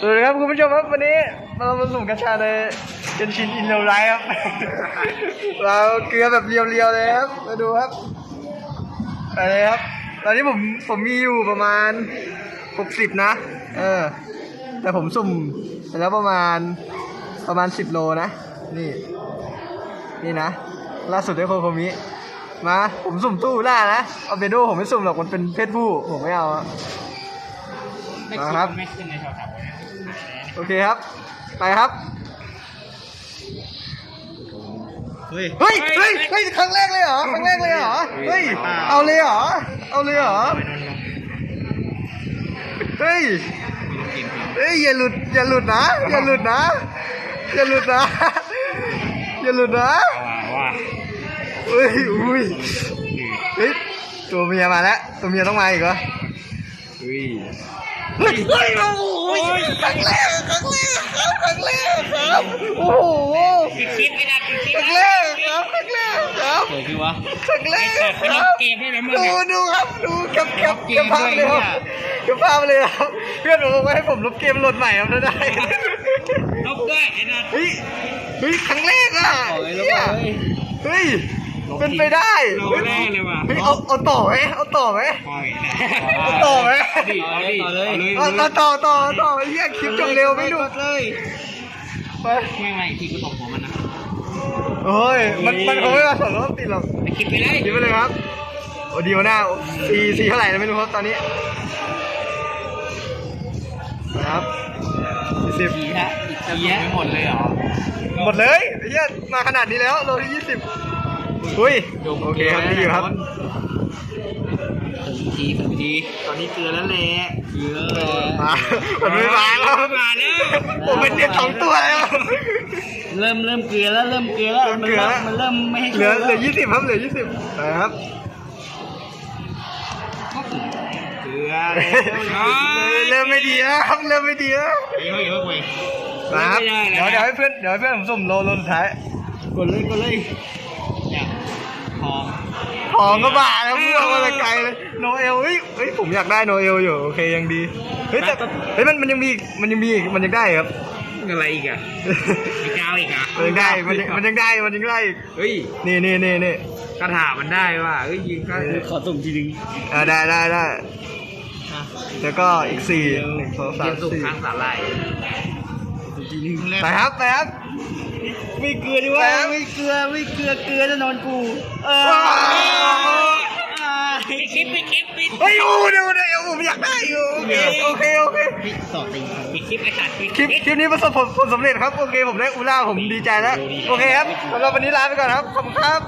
สวัสดีครับคุณผู้ชมครับวันนี้เรามาสุ่มกระชาในเกนชินอินโนไลครับ เราเกลือแบบเรียวๆเลยครับมาดูครับไปเลยครับ ตอนนี้ผมผมมีอยู่ประมาณหกสิบนะ เออ แต่ผมสุ่มไปแล้วประมาณประมาณสิบโลนะ นี่ นี่นะ ล่าสุดได้โคโคมิมา ผมสุ่มตู้ล่านะเอาเบโดผมไม่สุ่มหรอกมันเป็นเพศผู้ผมไม่เอาอะมาครับไม่ขึ้นในแถวๆเนี่ย โอเคครับ ไปครับ เฮ้ย เฮ้ย เฮ้ย เฮ้ย ครั้งแรกเลยเหรอ ครั้งแรกเลยเหรอ เฮ้ย เอาเลยเหรอ เอาเลยเหรอ เฮ้ย เฮ้ย อย่าหลุด อย่าหลุดนะ อย่าหลุดนะ อย่าหลุดนะ อย่าหลุดนะว่าว่าเฮ้ย อุ้ย เฮ้ย ตัวเมียมาแล้ว ตัวเมียต้องมาอีกเหรอ เฮ้ย เฮ้ยเฮ้ยโอ้โหครั้งแรกครั้งแรกครับครั้งแรกครับโอ้โหปิดคลิปไม่ได้ปิดคลิปครั้งแรกครับครั้งแรกครับเกิดขึ้นวะครั้งแรกครับเกมให้นะมึงดูดูครับดูแคปแคปเกแคมปภาพเลยครับด้วยเนี่ยแคปภาพเลยครับเพื่อนผมบอกว่าให้ผมลบเกมโหลดใหม่ครับถ้าได้ลบด้วยไอ้นัทเฮ้ยเฮ้ยครั้งแรกอะเลยลบเนี่ยเลยเฮ้ย เป็นไปได้ลบแรกเลยว่ะเฮ้ยเอาเอาต่อไหมเอาต่อไหมปล่อยนะเอาต่อไหมดิเอาดิเอาเลยเอาต่อต่อต่อต่อไอ้เหี้ยคลิปจบเร็วไม่ดูเลยไปไม่ไม่ทีกูตกหัวมันนะเฮ้ยมันมันคงไม่มาสอนรอบติดหรอกไอ้คลิปไปเลยคิดไปเลยครับโอ้ดีวหน้าซีซีเท่าไหร่นะไม่รู้ครับตอนนี้นะครับสี่สิบทีฮะอีกทีฮะไม่หมดเลยเหรอหมดเลยไอ้เหี้ยมาขนาดนี้แล้วโลที่ยี่สิบ อุ้ยโอเคครับดีอยู่ครับถึงทีถึงทีตอนนี้เกลือแล้วแหละเกลือมามันไม่มาแล้วมาแล้วผมเป็นเด็กสองตัวแล้วเริ่มเริ่มเกลือแล้วเริ่มเกลือแล้วเริ่มเกลือแล้วมันเริ่มไม่ให้เหลือเหลือยี่สิบครับเหลือยี่สิบนะครับเกลือเริ่มไม่ดีนะครับเริ่มไม่ดีนะเฮ้ยเฮ้ยเฮ้ยเฮ้ยนะครับไม่ได้เดี๋ยวนะเดี๋ยวให้เพื่อนเดี๋ยวให้เพื่อนผมสุ่มโลโลสุดท้ายกดเลยกดเลย อยากทองทองก็บ้าแล้วพูดมาแต่ไกลเลยโนเอลเฮ้ยเฮ้ยผมอยากได้โนเอลอยู่โอเคยังดีเฮ้ยแต่เฮ้ยมันมันยังมีอีกมันยังมีอีกมันยังได้ครับอะไรอีกอะมีกาวอีกอะมันยังได้มันยังมันยังได้มันยังได้อีกเฮ้ยนี่นี่นี่นี่คาถามันได้ว่ะเฮ้ยยิงคาขอสุ่มทีนึงเออได้ได้ได้แล้วก็อีกสี่หนึ่งสองสามเกมสุ่มสี่ค้างสาลายสุ่มทีนึง ไปครับไปครับไม่เกลือดิวะไม่เกลือไม่เกลือเกลือจะนอนกูเออว้าวไปคลิปไปคลิปปิดเฮ้ยโอ้เดี๋ยวเดี๋ยวผมอยากได้อยู่โอเคโอเคโอเคต่อตีปิดคลิปไอ้ขาดปิดคลิปคลิปนี้ประสบผลผลสำเร็จครับโอเคผมได้อูล่าผมดีใจแล้วโอเคครับสำหรับวันนี้ลาไปก่อนครับขอบคุณครับ